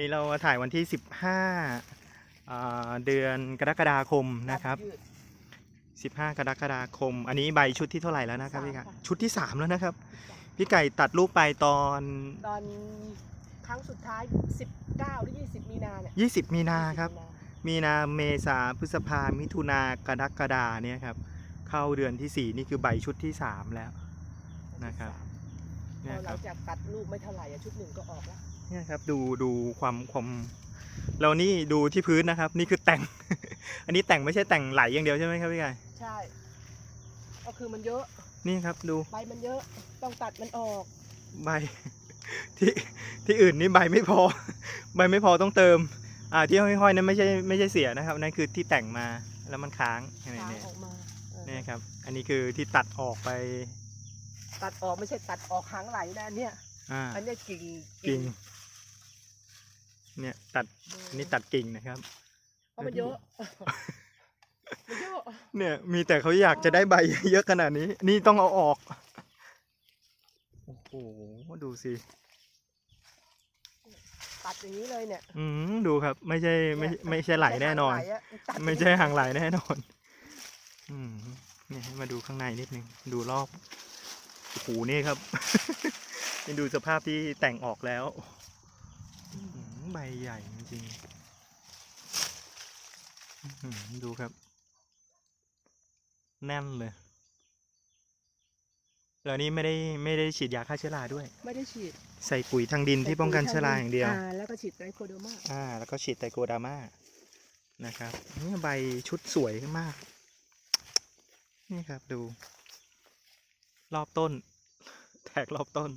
นี้เรามาถ่ายวันที่ 15อ่าเดือนกรกฎาคมนะครับยืด15 กรกฎาคม อันนี้ใบชุดที่เท่าไหร่แล้วนะครับสามพี่ไก่ค่ะชุดที่ 3 แล้วนะครับ พี่ไก่ตัดรูปไปตอนตอนครั้งสุดท้าย 19 หรือ 20 มีนาเนี่ย20 มีนาครับ20มีนาเมษาพฤษภามิถุนากรกฎาเนี่ยครับ เข้าเดือนที่ 4 นี่คือใบชุดที่ 3 แล้วนะครับ พเนี่อยคหลัรับงจากตัดรูปไม่เท่าไหร่อะชุดหนึ่งก็ออกแล้วเนี่ยครับดูดูความความเรานี่ดูที่พื้นนะครับ นี่คือแต่ง อันนี้แต่งไม่ใช่แต่งไหลอย่างเดียวใช่ไหมครับพี่ไก่ใช่ ก็คือมันเยอะนี่ครับดูใบมันเยอะต้องตัดมันออกใบที่ที่อื่นนี่ใบไม่พอ ใบไม่พอต้องเติม อ่าที่ห้อยๆนั้นไม่ใช่ไม่ใช่เสียนะครับนั่นคือที่แต่งมาแล้วมันค้างนี่ค้างนี่ออกมาเออนี่ครับ อันนี้คือที่ตัดออกไป ตัดออกไม่ใช่ตัดออกหางไหลนะอันเนี่ยอ่าอันเนี้ยกิ่งกิ่ง เนี่ยตัดอันนี่ตัดกิ่งนะครับ เพราะมันเยอะมันเยอะเนี่ยมีแต่เขาอยากจะได้ใบเยอะขนาดนี้ นี่ต้องเอาออก โอ้โห ดูสิ ตัดอย่างนี้เลยเนี่ย อืมดูครับ ไม่ใช่ไม่ไม่ใช่ไหลแน่นอนหางไหละตัดไม่ใช่ห่างไหลแน่นอน อืมเนี่ยให้มาดูข้างในนิดนึง ดูรอบ โอ้โหนี่ครับนี่ดูสภาพที่แต่งออกแล้วอื้อหือใบใหญ่จริงๆอื้อหือดูครับ แน่นเลยแล้วนี่ไม่ได้ไม่ได้ฉีดยาฆ่าเชื้อราด้วย ไม่ได้ฉีด ใส่ปุ๋ยทางดินที่ป้องกันเชื้อราอย่างเดียว อ่า แล้วก็ฉีดไตรโคโดมาอ่า แล้วก็ฉีดไตรโกดามานะครับนี่ใบชุดสวยมาก นี่ครับดู รอบต้น แตกรอบต้น